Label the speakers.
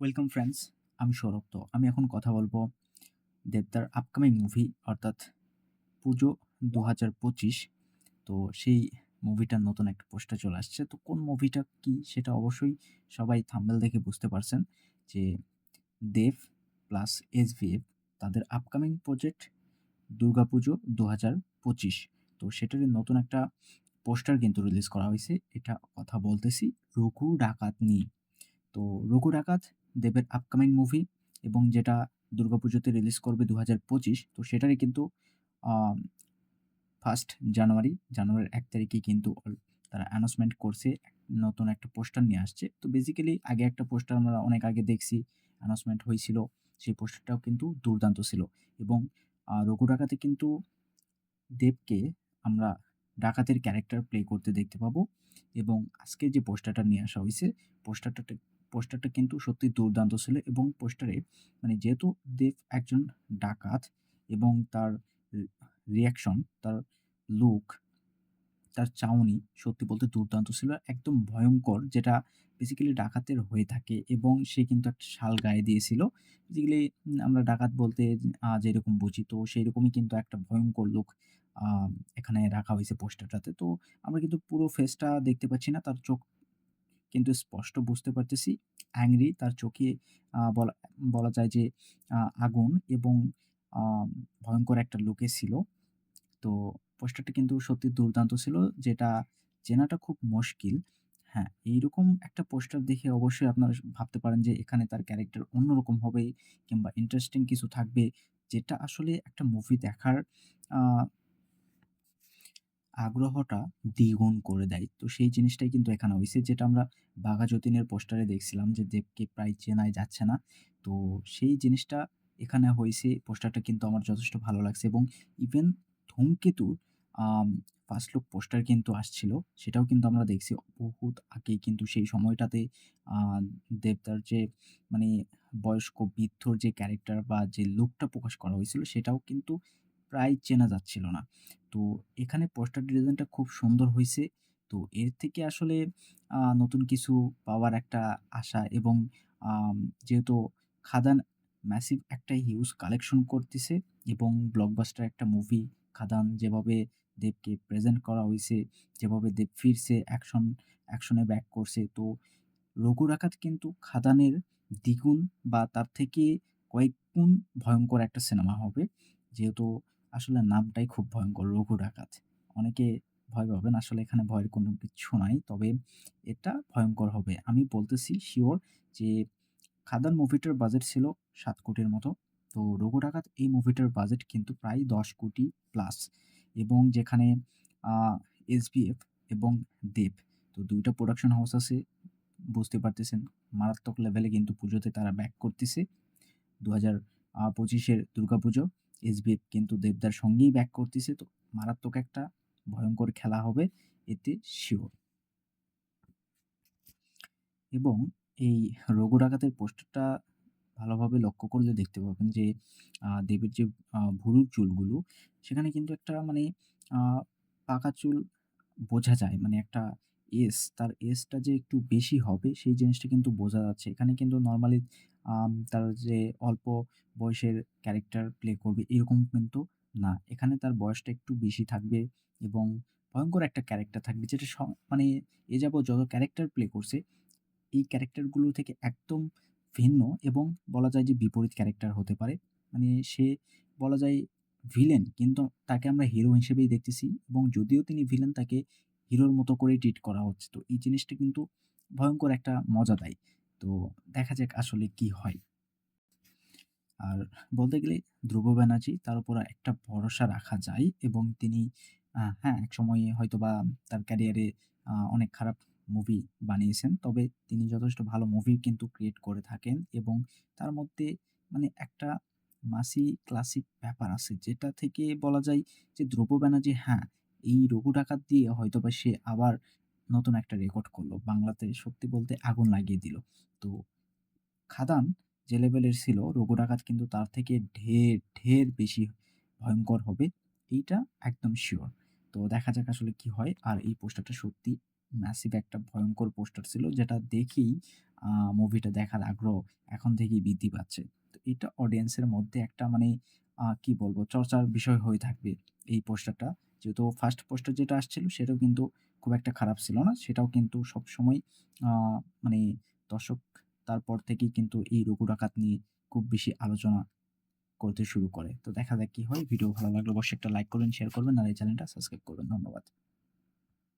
Speaker 1: Welcome friends আমি সৌরভ। তো আমি এখন কথা বলব দেবদার আপকামিং মুভি অর্থাৎ পুজো দু হাজার পঁচিশ। তো সেই মুভিটার নতুন একটা পোস্টার চলে আসছে। তো কোন মুভিটা কি সেটা অবশ্যই সবাই থাম্বেল দেখে বুঝতে পারছেন যে দেব প্লাস এসভিএফ তাদের আপকামিং প্রজেক্ট দুর্গাপুজো দু হাজার পঁচিশ। তো সেটারই নতুন একটা পোস্টার কিন্তু রিলিজ করা হয়েছে। এটা কথা বলতেছি রঘু ডাকাত নিয়ে তো রঘু ডাকাত দেবের আপকামিং মুভি এবং যেটা দুর্গাপুজোতে রিলিজ করবে দু হাজার পঁচিশ, তো সেটারই কিন্তু ফার্স্ট জানুয়ারি, জানুয়ারির এক তারিখে কিন্তু তারা অ্যানাউন্সমেন্ট করছে, নতুন একটা পোস্টার নিয়ে আসছে। তো বেসিক্যালি আগে একটা পোস্টার আমরা অনেক আগে দেখছি অ্যানাউন্সমেন্ট হয়েছিল, সেই পোস্টারটাও কিন্তু দুর্দান্ত ছিল এবং রঘু ডাকাতে কিন্তু দেবকে আমরা ডাকাতের ক্যারেক্টার প্লে করতে দেখতে পাবো এবং আজকে যে পোস্টারটা নিয়ে আসা হয়েছে পোস্টারটা পোস্টারটা কিন্তু সত্যি দুর্দান্ত ছিল এবং পোস্টারে মানে যেহেতু দেব একজন ডাকাত এবং তার রিয়াকশন তার লুক তার চাউনি সত্যি বলতে দুর্দান্ত ছিল, একদম ভয়ঙ্কর, যেটা বেসিক্যালি ডাকাতের হয়ে থাকে এবং সে কিন্তু একটা শাল গায়ে দিয়েছিল। বেসিক্যালি আমরা ডাকাত বলতে যেরকম বুঝি, তো সেই রকমই কিন্তু একটা ভয়ঙ্কর লুক এখানে রাখা হয়েছে পোস্টারটাতে। তো আমরা কিন্তু পুরো ফেসটা দেখতে পাচ্ছি না, তার চোখ কিন্তু স্পষ্ট বুঝতে পারতেছি। অ্যাংরি তার চোখে বলা বলা যায় যে আগুন এবং ভয়ঙ্কর একটা লোকে ছিল। তো পোস্টারটা কিন্তু সত্যি দুর্দান্ত ছিল, যেটা চেনাটা খুব মুশকিল। হ্যাঁ এইরকম একটা পোস্টার দেখে অবশ্যই আপনারা ভাবতে পারেন যে, এখানে তার ক্যারেক্টার অন্যরকম হবে কিংবা ইন্টারেস্টিং কিছু থাকবে, যেটা আসলে একটা মুভি দেখার আগ্রহটা দ্বিগুণ করে দেয়। তো সেই জিনিসটাই কিন্তু এখানে হয়েছে যেটা আমরা বাঘা যতীনের পোস্টারে দেখছিলাম যে দেবকে প্রায় চেনাই যাচ্ছে না। তো সেই জিনিসটা এখানে হয়েছে পোস্টারটা কিন্তু আমার যথেষ্ট ভালো লাগছে এবং ইভেন ধূমকেতুর ফার্স্ট লুক পোস্টার কিন্তু আসছিল, সেটাও কিন্তু আমরা দেখছি। বহুত আগে কিন্তু সেই সময়টাতে দেবদার যে মানে বয়স্ক বৃদ্ধর যে ক্যারেক্টার বা যে লুকটা প্রকাশ করা হয়েছিল, সেটাও কিন্তু প্রায় চেনা যাচ্ছিল না। তো এখানে পোস্টার ডিজাইনটা খুব সুন্দর হয়েছে তো এর থেকে আসলে নতুন কিছু পাওয়ার একটা আশা এবং যেহেতু খাদান ম্যাসিভ একটা হিউজ কালেকশন করতেছে এবং ব্লকবাস্টার একটা মুভি খাদান যেভাবে দেবকে প্রেজেন্ট করা হয়েছে যেভাবে দেব ফিরছে অ্যাকশন অ্যাকশনে ব্যাক করছে, তো রঘু রাখাত কিন্তু খাদানের দ্বিগুণ বা তার থেকে কয়েক গুণ ভয়ঙ্কর একটা সিনেমা হবে। যেহেতু আসলে নামটাই খুব ভয়ঙ্কর, রঘু ডাকাত। অনেকে ভয় পাবেন, আসলে এখানে ভয়ের কোনো কিছু নাই। তবে এটা ভয়ঙ্কর হবে। আমি বলতেছি শিওর যে খাদান মুভিটার বাজেট ছিল সাত কোটির মতো। তো রঘু ডাকাত এই মুভিটার বাজেট কিন্তু প্রায় দশ কোটি প্লাস এবং যেখানে এসবিএফ এবং দেব। তো দুইটা প্রোডাকশন হাউস আছে, বুঝতে পারতেছেন। মারাত্মক লেভেলে কিন্তু পুজোতে তারা ব্যাক করতেছে। দু হাজার পঁচিশের দুর্গাপুজো। এসবিএফ কিন্তু দেবদার সঙ্গেই ব্যাক করতেছে। তো মারাত্মক একটা ভয়ঙ্কর খেলা হবে এতে শিওর এবং এই রঘু ডাকাতের পোস্টারটা ভালোভাবে লক্ষ্য করলে দেখতে পাবেন যে দেবের যে ভুরুর চুলগুলো, সেখানে কিন্তু একটা মানে পাকা চুল বোঝা যায়। মানে একটা এস তার এসটা যে একটু বেশি হবে, সেই জিনিসটা কিন্তু বোঝা যাচ্ছে। এখানে কিন্তু নর্মালি তার যে অল্প বয়সের ক্যারেক্টার প্লে করবে, এরকম কিন্তু না। এখানে তার বয়সটা একটু বেশি থাকবে এবং ভয়ঙ্কর একটা ক্যারেক্টার থাকবে, যেটা সব মানে এ যাবৎ যত ক্যারেক্টার প্লে করছে, এই ক্যারেক্টারগুলো থেকে একদম ভিন্ন এবং বলা যায় যে বিপরীত ক্যারেক্টার হতে পারে। মানে সে বলা যায় ভিলেন কিন্তু তাকে আমরা হিরো হিসেবেই দেখতেছি এবং যদিও তিনি ভিলেন তাকে হিরোর মতো করেই ট্রিট করা হচ্ছে। তো এই জিনিসটা কিন্তু ভয়ঙ্কর একটা মজা দেয়। তো দেখা যাক আসলে কি হয়। আর বলতে গেলে ধ্রুব ব্যানার্জি তার উপর একটা ভরসা রাখা যায় এবং তিনি হ্যাঁ এক সময়ে হয়তো বা তার ক্যারিয়ারে অনেক খারাপ মুভি বানিয়েছেন। তবে তিনি যথেষ্ট ভালো মুভি কিন্তু ক্রিয়েট করে থাকেন এবং তার মধ্যে মানে একটা মাসি ক্লাসিক ব্যাপার আছে। যেটা থেকে বলা যায় যে ধ্রুব ব্যানার্জি হ্যাঁ এই রঘু ডাকাত দিয়ে হয়তো বা সে আবার নতুন একটা রেকর্ড করল। বাংলাতে সত্যি বলতে আগুন লাগিয়ে দিল। তো খাদান যে লেভেলের ছিল, রঘু ডাকাত কিন্তু তার থেকে ঢের ঢের বেশি ভয়ঙ্কর হবে, এইটা একদম শিওর তো দেখা যাক আসলে কি হয়। আর এই পোস্টারটা সত্যি ম্যাসিভ একটা ভয়ঙ্কর পোস্টার ছিল, যেটা দেখেই মুভিটা দেখার আগ্রহ এখন থেকেই বৃদ্ধি পাচ্ছে। তো এটা অডিয়েন্সের মধ্যে একটা মানে কি বলব চর্চার বিষয় হয়ে থাকবে এই পোস্টারটা। যেহেতু ফার্স্ট পোস্টার যেটা আসছিল সেটাও কিন্তু খুব একটা খারাপ ছিল না। সেটাও কিন্তু সবসময় আ মানে দর্শক তারপর থেকেই কিন্তু এই রঘু ডাকাত নিয়ে খুব বেশি আলোচনা করতে শুরু করে। তো দেখা যাক কি হয়। ভিডিও ভালো লাগলে অবশ্যই একটা লাইক করবেন, শেয়ার করবেন আর এই চ্যানেলটা সাবস্ক্রাইব করবেন। ধন্যবাদ।